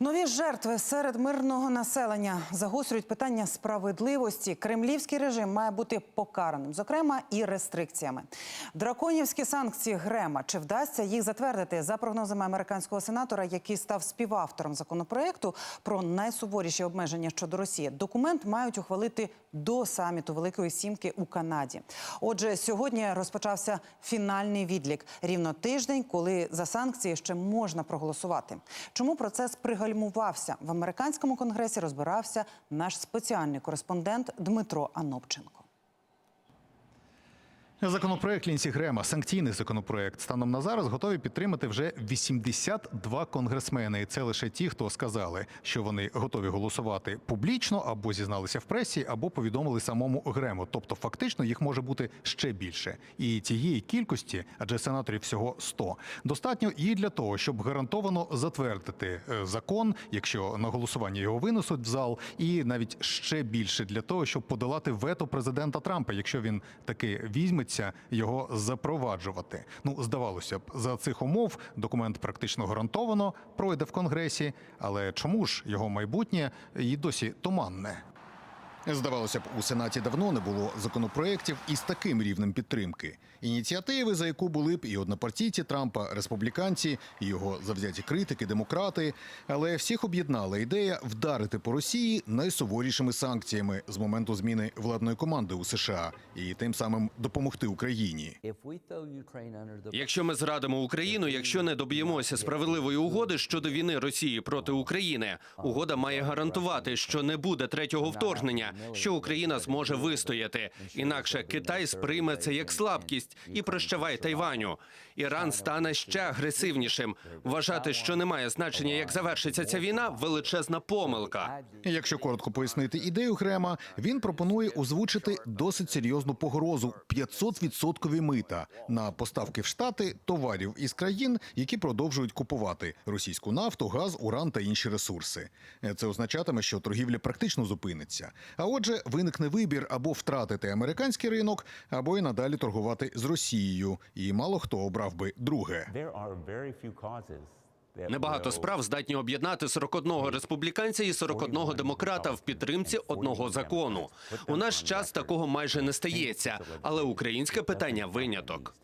Нові жертви серед мирного населення загострюють питання справедливості. Кремлівський режим має бути покараним, зокрема і рестрикціями. Драконівські санкції Грема чи вдасться їх затвердити за прогнозами американського сенатора, який став співавтором законопроекту про найсуворіші обмеження щодо Росії. Документ мають ухвалити до саміту Великої Сімки у Канаді. Отже, сьогодні розпочався фінальний відлік. Рівно тиждень, коли за санкції ще можна проголосувати. Чому процес пригальмувався в американському конгресі? Розбирався наш спеціальний кореспондент Дмитро Анопченко. Законопроект Лінсі Грема, санкційний законопроект, станом на зараз готові підтримати вже 82 конгресмени. Це лише ті, хто сказали, що вони готові голосувати публічно або зізналися в пресі, або повідомили самому Грему. Тобто, фактично їх може бути ще більше. І цієї кількості, адже сенаторів всього 100, достатньо і для того, щоб гарантовано затвердити е, закон, якщо на голосування його винесуть в зал, і навіть ще більше для того, щоб подолати вето президента Трампа, якщо він таки візьметься його запроваджувати. Ну здавалося б, за цих умов документ практично гарантовано пройде в конгресі. Але чому ж його майбутнє і досі туманне? Здавалося б, у сенаті давно не було законопроєктів із таким рівнем підтримки. Ініціативи, за яку були б і однопартійці Трампа, республіканці, і його завзяті критики, демократи. Але всіх об'єднала ідея вдарити по Росії найсуворішими санкціями з моменту зміни владної команди у США і тим самим допомогти Україні. Якщо ми зрадимо Україну, якщо не доб'ємося справедливої угоди щодо війни Росії проти України, угода має гарантувати, що не буде третього вторгнення, що Україна зможе вистояти. Інакше Китай сприйме це як слабкість і прощавай Тайваню. Іран стане ще агресивнішим. Вважати, що немає значення, як завершиться ця війна, величезна помилка. Якщо коротко пояснити ідею Грема, він пропонує озвучити досить серйозну погрозу 500% мита на поставки в штати товарів із країн, які продовжують купувати російську нафту, газ, уран та інші ресурси. Це означатиме, що торгівля практично зупиниться. А отже, виникне вибір або втратити американський ринок, або й надалі торгувати з Росією. І мало хто обрав би друге. Небагато справ здатні об'єднати 41 республіканця і 41 демократа в підтримці одного закону. У наш час такого майже не стається, але українське питання виняток.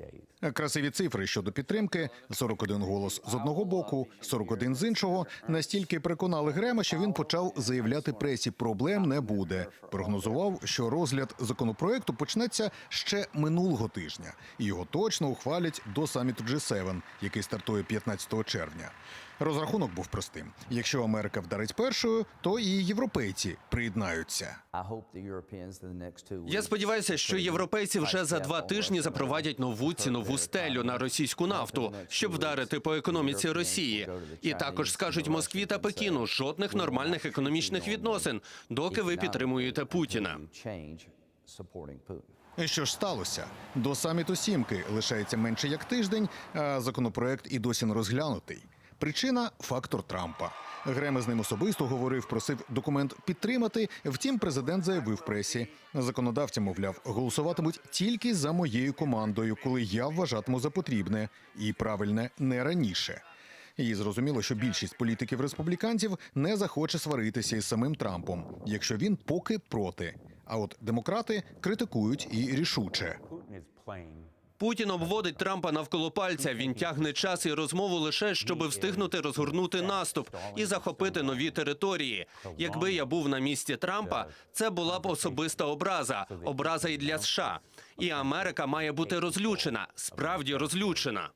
Красиві цифри щодо підтримки: 41 голос з одного боку, 41 з іншого. Настільки переконали Грема, що він почав заявляти пресі, проблем не буде. Прогнозував, що розгляд законопроекту почнеться ще минулого тижня, і його точно ухвалять до саміту G7, який стартує 15 червня. Розрахунок був простим: якщо Америка вдарить першою, то і європейці приєднаються. Я сподіваюся, що європейці вже за два тижні запровадять нову цінову стелю на російську нафту, щоб вдарити по економіці Росії. І також скажуть Москві та Пекіну жодних нормальних економічних відносин, доки ви підтримуєте Путіна. І Що ж сталося? До саміту сімки лишається менше як тиждень, а законопроект і досі не розглянутий. Причина фактор Трампа. Грем з ним особисто говорив, просив документ підтримати. Втім, президент заявив пресі. Законодавці, мовляв, голосуватимуть тільки за моєю командою, коли я вважатиму за потрібне, і правильне не раніше. І зрозуміло, що більшість політиків республіканців не захоче сваритися із самим Трампом, якщо він поки проти. А от демократи критикують і рішуче. Путін обводить Трампа навколо пальця. Він тягне час і розмову лише щоб встигнути розгорнути наступ і захопити нові території. Якби я був на місці Трампа, це була б особиста образа, образа і для США. І Америка має бути розлючена, справді розлючена.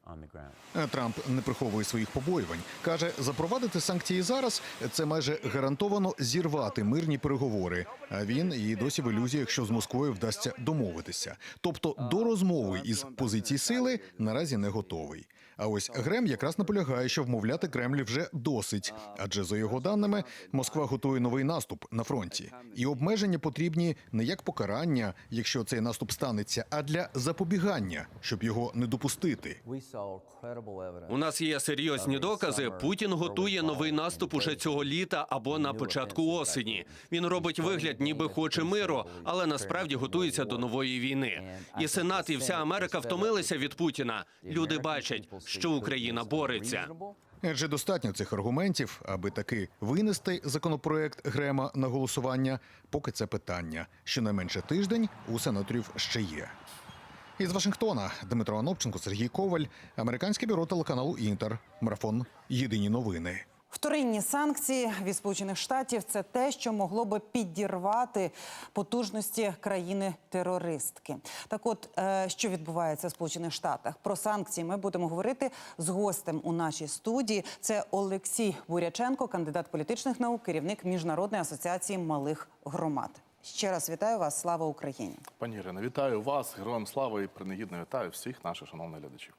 Е, Трамп не приховує своїх побоювань. каже, запровадити санкції зараз це майже гарантовано зірвати мирні переговори. А він і досі в ілюзіях, що з Москвою вдасться домовитися. Тобто до розмови із позицій сили наразі не готовий. А ось Грем якраз наполягає, що вмовляти Кремль вже досить, адже за його даними Москва готує новий наступ на фронті, і обмеження потрібні не як покарання, якщо цей наступ станеться, а для запобігання, щоб його не допустити. У нас є серйозні докази. Путін готує новий наступ уже цього літа або на початку осені. Він робить вигляд, ніби хоче миру, але насправді готується до нової війни. І Сенат, і вся Америка втомилися від Путіна. Люди бачать, що Україна бореться. Адже достатньо цих аргументів, аби таки винести законопроект Грема на голосування, поки це питання. Щонайменше тиждень у сенаторів ще є. Із Вашингтона Дмитро Анопченко, Сергій Коваль, американське бюро телеканалу Інтер. Марафон. Єдині новини. Вторинні санкції від Сполучених Штатів це те, що могло би підірвати потужності країни-терористки. Так, от е, що відбувається в Сполучених Штатах? Про санкції ми будемо говорити з гостем у нашій студії. Це Олексій Буряченко, кандидат політичних наук, керівник міжнародної асоціації малих громад. Ще раз вітаю вас. Слава Україні! Пані Ірино, вітаю вас, героям слави і принагідно вітаю всіх наших шановних глядачів.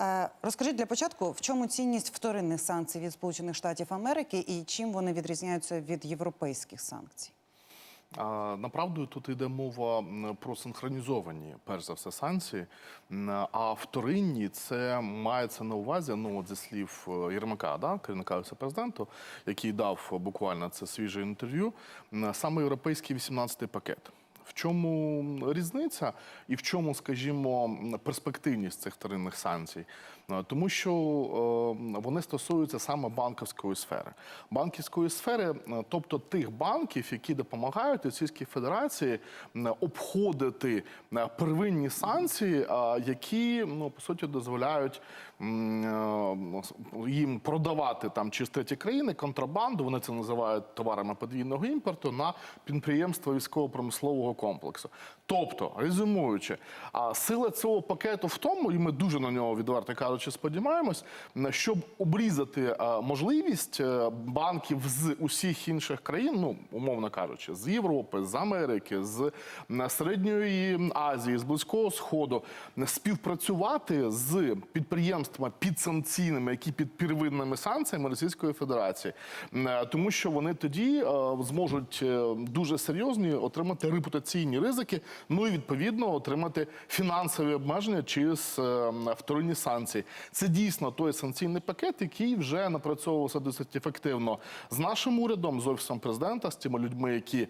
Е, Розкажіть для початку, в чому цінність вторинних санкцій від Сполучених Штатів Америки і чим вони відрізняються від європейських санкцій? Направду тут йде мова про синхронізовані, перш за все, санкції. А вторинні це мається на увазі, ну от зі слів е, Єрмака, да, керівника президенту, який дав буквально це свіже інтерв'ю, саме європейський 18-й пакет. В чому різниця і в чому, скажімо, перспективність цих вторинних санкцій? Е, Тому що е, вони стосуються саме банківської сфери. Банківської сфери, е, тобто тих банків, які допомагають Російській Федерації обходити первинні санкції, які ну по суті дозволяють їм продавати там через треті країни контрабанду. Вони це називають товарами подвійного імпорту на підприємства військово-промислового комплексу. Тобто, резюмуючи, сила цього пакету в тому, і ми дуже на нього відверто кажучи, сподіваємось, щоб обрізати е, можливість е, банків з усіх інших країн, ну умовно кажучи, з Європи, з Америки, з Середньої Азії, з Близького Сходу співпрацювати з підприємствами підсанкційними, які під первинними санкціями Російської Федерації, е, тому що вони тоді е, зможуть е, дуже серйозні отримати репутаційні ризики, ну і відповідно отримати фінансові обмеження через вторинні санкції. Це дійсно той санкційний пакет, який вже напрацьовувався досить ефективно з нашим урядом, з офісом президента, з тими людьми, які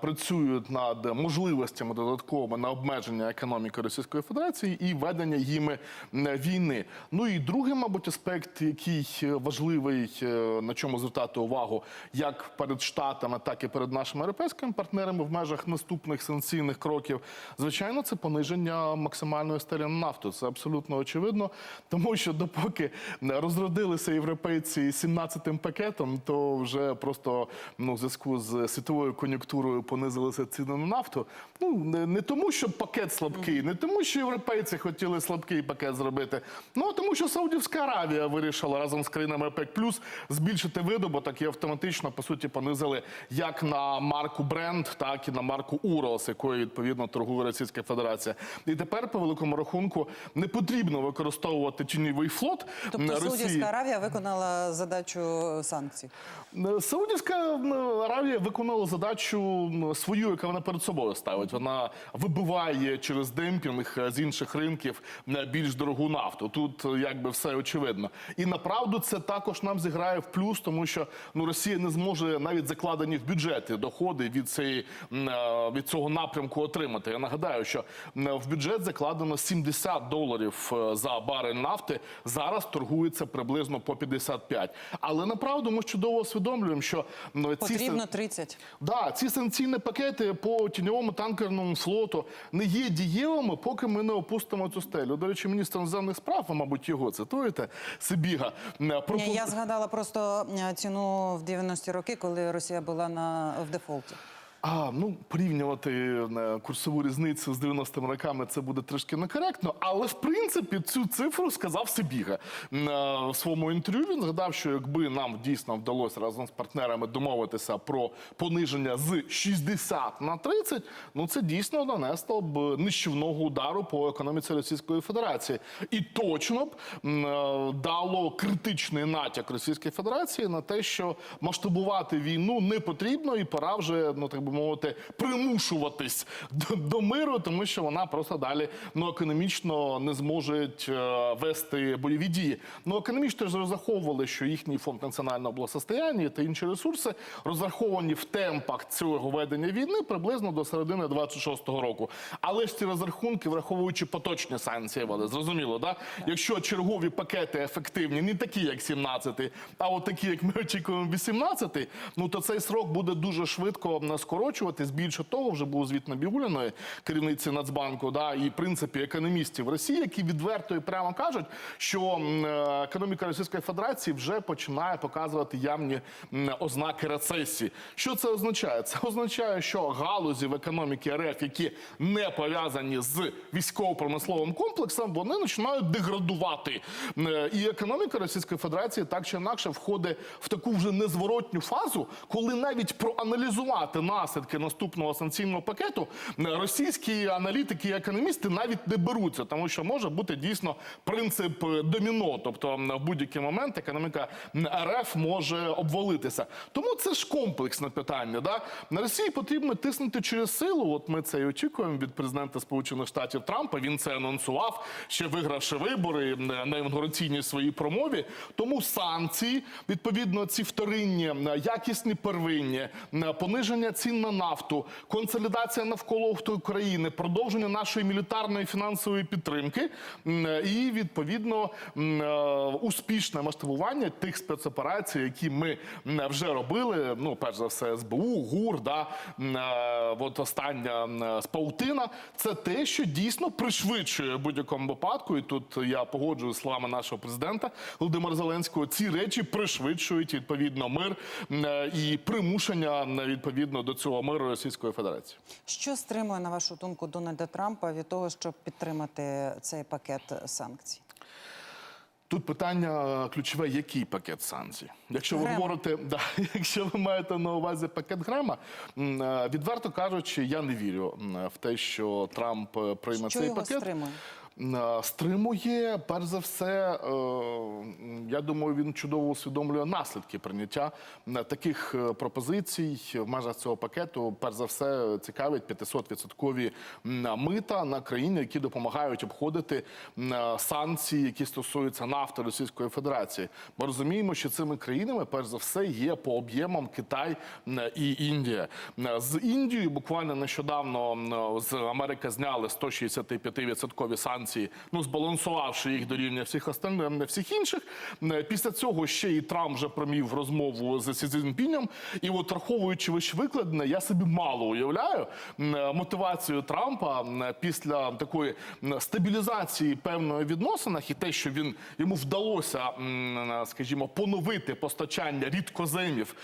працюють над можливостями додатковими на обмеження економіки Російської Федерації і ведення їми війни. Ну і другий, мабуть, аспект, який е, важливий, е, на чому звертати увагу, як перед штатами, так і перед нашими європейськими партнерами в межах наступних санкційних кроків, звичайно, це пониження максимальної стелі на нафту. Це абсолютно очевидно, тому що допоки розродилися європейці 17-м пакетом, то вже просто ну, в зв'язку з світовою кон'юнктурою понизилися ціни на нафту. Ну не тому, що пакет слабкий, не тому, що європейці хотіли слабкий пакет зробити. Ну тому, що Саудівська Аравія вирішила разом з країнами ОПЕК плюс збільшити видобуток і автоматично по суті понизили як на марку Бренд, так і на марку Уралс, якою відповідно торгує Російська Федерація. І тепер, по великому рахунку, не потрібно використовувати тіньовий флот Тобто Росії. Саудівська Аравія виконала задачу санкцій. Саудівська Аравія виконала задачу свою, яку вона перед собою ставить. Вона вибиває через демпінг з інших ринків більш дорогу нафту. Тут е, якби все очевидно. І направду це також нам зіграє в плюс, тому що ну Росія не зможе навіть закладені в бюджети доходи від цієї е, від цього напрямку отримати. Я нагадаю, що в бюджет закладено 70 доларів е, за барель нафти. Зараз торгується приблизно по 55. Але направду ми чудово усвідомлюємо, що ну, ці Потрібно 30. Да, ці санкційні пакети по тіньовому танкерному флоту не є дієвими, поки ми не опустимо цю стелю. До речі, міністр іноземних справ, мабуть, його цитуєте, Сибіга. Пропон... пропо- Ні, я згадала просто е, ціну в 90-ті роки, коли Росія була на в дефолті. А, ну порівнювати е, курсову різницю з 90-ми роками це буде трошки некоректно, але в принципі цю цифру сказав Сибіга е, в своєму інтерв'ю. Він згадав, що якби нам дійсно вдалося разом з партнерами домовитися про пониження з 60 на 30, ну це дійсно нанесло б нищівного удару по економіці Російської Федерації, і точно б е, дало критичний натяк Російської Федерації на те, що масштабувати війну не потрібно, і пора вже ну так би мовити, примушуватись до, до миру, тому що вона просто далі ну економічно не зможуть е, вести бойові дії. Ну економічно ж розраховували, що їхній фонд національного благосостояння та інші ресурси розраховані в темпах цього ведення війни приблизно до середини 26-го року. Але ж ці розрахунки, враховуючи поточні санкції, вели зрозуміло, да? Якщо чергові пакети ефективні, не такі, як 17-й, а от такі, як ми очікуємо, 18-й, ну то цей срок буде дуже швидко м, скорочуватись. Більше того, вже був звіт Набіуліної, керівниці Нацбанку, да, і в принципі економістів Росії, які відверто і прямо кажуть, що е, економіка Російської Федерації вже починає показувати явні ознаки рецесії. Що це означає? Це означає, що галузі в економіці РФ, які не пов'язані з військово-промисловим комплексом, вони починають деградувати. Е, І економіка Російської Федерації так чи інакше входить в таку вже незворотню фазу, коли навіть проаналізувати наслідки наступного санкційного пакету е, російські аналітики і економісти навіть не беруться, тому що може бути дійсно принцип е, доміно, тобто в будь-який момент економіка РФ може обвалитися. Тому це ж комплексне питання. Да? На Росії потрібно тиснути через силу. От ми це і очікуємо від президента Сполучених Штатів Трампа. Він це анонсував, ще вигравши вибори на інаугураційній своїй промові. Тому санкції, відповідно, ці вторинні, якісні первинні, пониження цін на нафту, консолідація навколо України, продовження нашої мілітарної фінансової підтримки і відповідно е, успішне масштабування тих спецоперацій, які ми вже робили. Ну, перш за все, СБУ, ГУР, да, е, от остання спаутина. Це те, що дійсно пришвидшує будь-якому випадку. І тут я погоджую словами нашого президента Володимира Зеленського. Ці речі пришвидшують відповідно мир е, і примушення відповідно до цього миру Російської Федерації. Що стримує, на вашу думку, Дональда Трампа від того, щоб підтримати цей пакет санкцій? Тут питання е, ключове, який пакет санкцій. Якщо ви Грема. говорите, да, якщо ви маєте на увазі пакет Грема, е, відверто кажучи, я не вірю в те, що Трамп е, прийме Що цей його пакет. стримує? Стримує, перш за все, я думаю, він чудово усвідомлює наслідки прийняття е, таких е, пропозицій в межах цього пакету. Перш за все, цікавить 500-відсоткові мита на країни, які допомагають обходити е, санкції, які стосуються нафти Російської Федерації. Ми розуміємо, що цими країнами, перш за все, є по об'ємам Китай і Індія. З Індією буквально нещодавно з Америки зняли 165% санкції, ну збалансувавши їх до рівня всіх остальних всіх інших. М, Після цього ще і Трамп вже промів розмову з Сі Цзіньпінем. І от враховуючи вищевикладене, я собі мало уявляю мотивацію Трампа після такої стабілізації певної відносинах і те, що він йому вдалося, скажімо, поновити постачання рідкоземів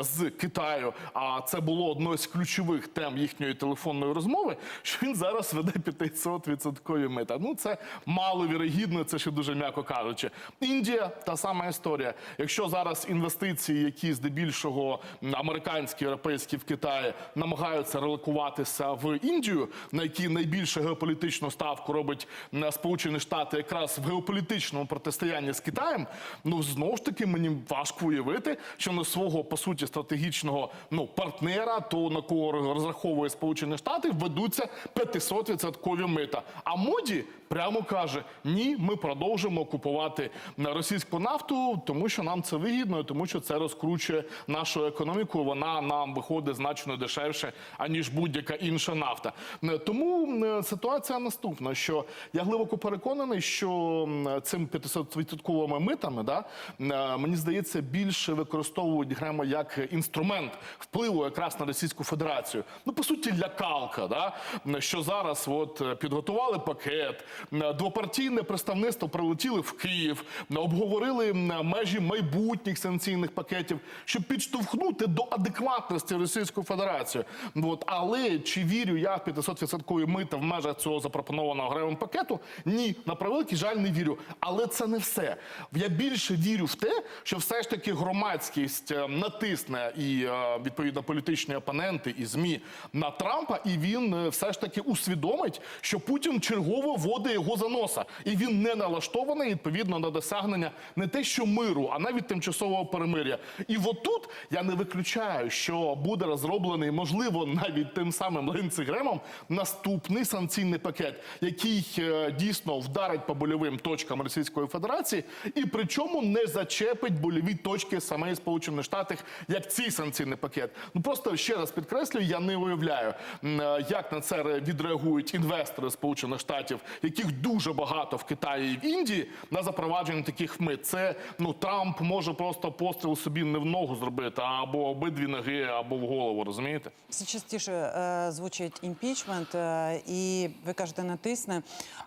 з Китаю. А це було одною з ключових тем їхньої телефонної розмови. Що він зараз веде 500% мита. Ну це маловірогідно, це ще дуже м'яко кажучи. Індія та сама історія. Якщо зараз інвестиції, які здебільшого американські, європейські в Китаї намагаються релокуватися в Індію, на якій найбільше геополітичну ставку робить м, Сполучені Штати, якраз в геополітичному протистоянні з Китаєм, ну знову ж таки мені важко уявити, що на свого по суті стратегічного ну партнера, то на кого розраховує Сполучені Штати, ведуться 500% мита. А моді прямо каже: ні, ми продовжимо купувати на російську нафту, тому що нам це вигідно, тому що це розкручує нашу економіку. Вона нам виходить значно дешевше аніж будь-яка інша нафта. Е, Тому е, ситуація наступна: що я глибоко переконаний, що цим 500% митами, да е, мені здається, більше використовують гремо як інструмент впливу якраз на Російську Федерацію. Ну по суті, лякалка, да що зараз от підготували пакет, двопартійне представництво прилетіли в Київ, е, обговорили м, межі майбутніх санкційних пакетів, щоб підштовхнути до адекватності Російську Федерацію. От але чи вірю я в 500% мита в межах цього запропонованого гривень пакету? Ні, на превеликий жаль, не вірю. Але це не все. Я більше вірю в те, що все ж таки громадськість е, натисне і е, відповідно політичні опоненти і змі на Трампа, і він е, все ж таки усвідомить, що Путін чергово вводить його за носа, і він не налаштований відповідно на досягнення не те, що миру, а навіть тимчасового перемир'я. І отут я не виключаю, що буде розроблений, можливо, навіть тим самим Линці Гремом наступний санкційний пакет, який е, дійсно вдарить по больовим точкам Російської Федерації, і причому не зачепить больові точки саме Сполучених Штатів, як цей санкційний пакет. Ну просто ще раз підкреслюю, я не уявляю, е, як на це відреагують інвестори Сполучених Штатів, яких дуже багато в Китаї і в Індії на запровадження таких мит. Це ну Трамп може просто постріл собі не в ногу зробити, або обидві ноги, або в голову. Розумієте? Все частіше е, звучить імпічмент, е, і ви кажете, натисне.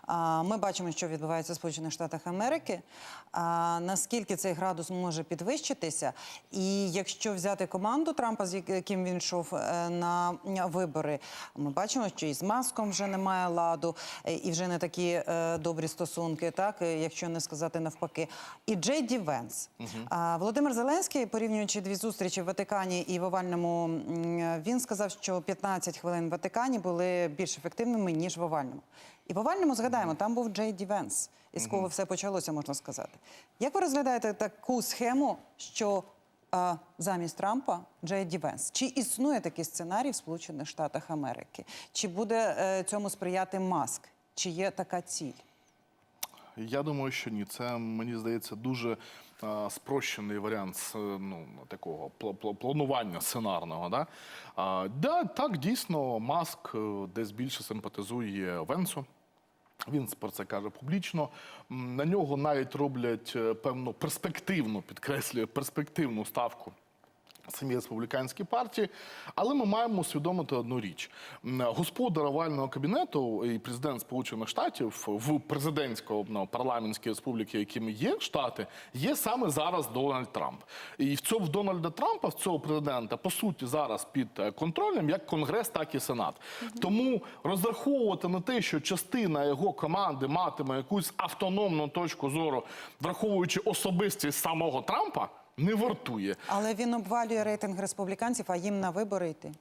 А, ми бачимо, що відбувається в Сполучених Штатах Америки. А, наскільки цей градус може підвищитися? І якщо взяти команду Трампа, з яким він йшов е, на вибори, ми бачимо, що і з маском вже немає ладу, е, і вже не такі е, добрі стосунки, так е, якщо не сказати навпаки. І Джей Ді Венс. А, Володимир Зеленський, порівнюючи дві зустрічі в Ватикані і в Овальному, він сказав, що 15 хвилин в Ватикані були більш ефективними ніж в Овальному. І в Овальному згадаємо, там був Джей Ді Венс, із кого все почалося, можна сказати. Як ви розглядаєте таку схему, що а, замість Трампа Джей Ді Венс? Чи існує такий сценарій в Сполучених Штатах Америки? Чи буде е, цьому сприяти Маск? Чи є така ціль? Я думаю, що ні. Це мені здається дуже е, спрощений варіант ну, такого пл- пл- планування сценарного. Да? А, да, так, дійсно, Маск е, десь більше симпатизує Венсу. Він про це каже публічно. На нього навіть роблять е, певну перспективну, підкреслюю, перспективну ставку. Самі республіканські партії, але ми маємо усвідомити одну річ: господар овального кабінету і президент Сполучених Штатів в президентського ну, парламентській республіки, якими є штати, є саме зараз Дональд Трамп. І в цьому Дональда Трампа, в цього президента, по суті, зараз під е, контролем як Конгрес, так і Сенат. Тому розраховувати на те, що частина його команди матиме якусь автономну точку зору, враховуючи особистість самого Трампа, не вартує. Але він обвалює рейтинг республіканців, а їм на вибори йти.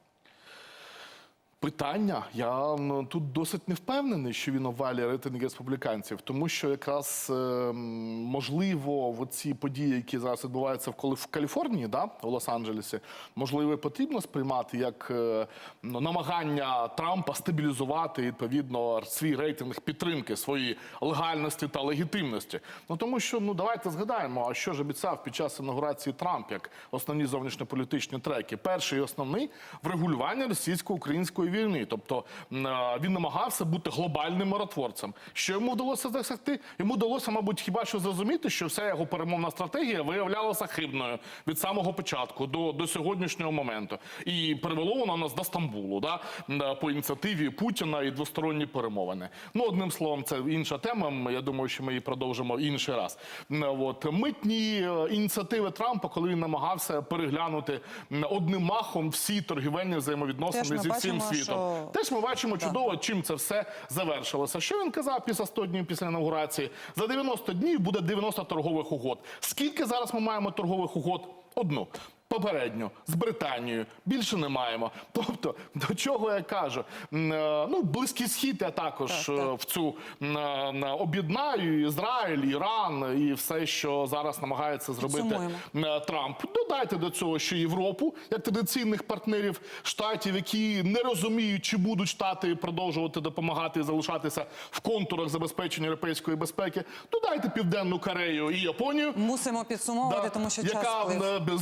Питання. Я тут досить не впевнений, що він обвалює рейтинг республіканців, тому що якраз е, можливо в ці події, які зараз відбуваються в Каліфорнії, да, в Лос-Анджелесі, можливо, потрібно сприймати як е, ну, намагання Трампа стабілізувати відповідно свій рейтинг підтримки, своєї легальності та легітимності. Ну тому що ну давайте згадаємо, а що ж обіцяв під час інаугурації Трамп як основні зовнішньополітичні треки. Перший і основний врегулювання російсько-української війни. Тобто е, він намагався бути глобальним миротворцем. Що йому вдалося досягти? Йому вдалося, мабуть, хіба що зрозуміти, що вся його перемовна стратегія виявлялася хибною від самого початку до, до сьогоднішнього моменту. І привело воно нас до Стамбулу, да? е, по ініціативі Путіна і двосторонні перемовини. Ну, одним словом, це інша тема. Я думаю, що ми її продовжимо інший раз. От митні е, ініціативи Трампа, коли він намагався переглянути одним махом всі торгівельні взаємовідносини зі всім бачимо, світом. що- Теж ми бачимо чудово, чим це все завершилося. Що він казав після 100 днів після інаугурації? За 90 днів буде 90 торгових угод. Скільки зараз ми маємо торгових угод? Одну. Попередню з Британією більше не маємо. Тобто, до чого я кажу? Е, Ну, близький схід я також Так, так. е, в цю е, об'єднаю Ізраїль, Іран і все, що зараз намагається зробити Підсумуємо. е, Трамп. Додайте до цього ще Європу як традиційних партнерів штатів, які не розуміють, чи будуть штати продовжувати допомагати і залишатися в контурах забезпечення європейської безпеки. Додайте Південну Корею і Японію. Мусимо підсумовувати, Да, тому що час яка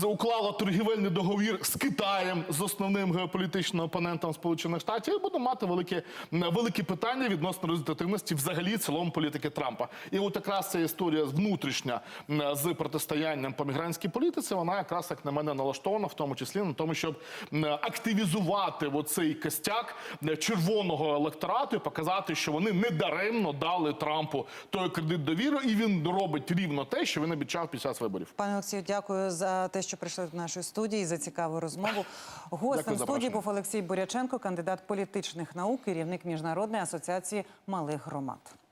е, уклала торгівельний договір з Китаєм з основним геополітичним опонентом Сполучених Штатів, і буде мати великі, великі питання відносно результативності взагалі цілому політики Трампа. І от якраз ця історія внутрішня з протистоянням по мігрантській політиці, вона якраз як на мене налаштована, в тому числі на тому, щоб активізувати оцей костяк червоного електорату і показати, що вони недаремно дали Трампу той кредит довіри, і він робить рівно те, що він обіцяв під час виборів. Пане Олексію, дякую за те, що прийшли до нашої студії за цікаву розмову. Гостем студії був Олексій Буряченко, кандидат політичних наук, керівник міжнародної асоціації малих громад.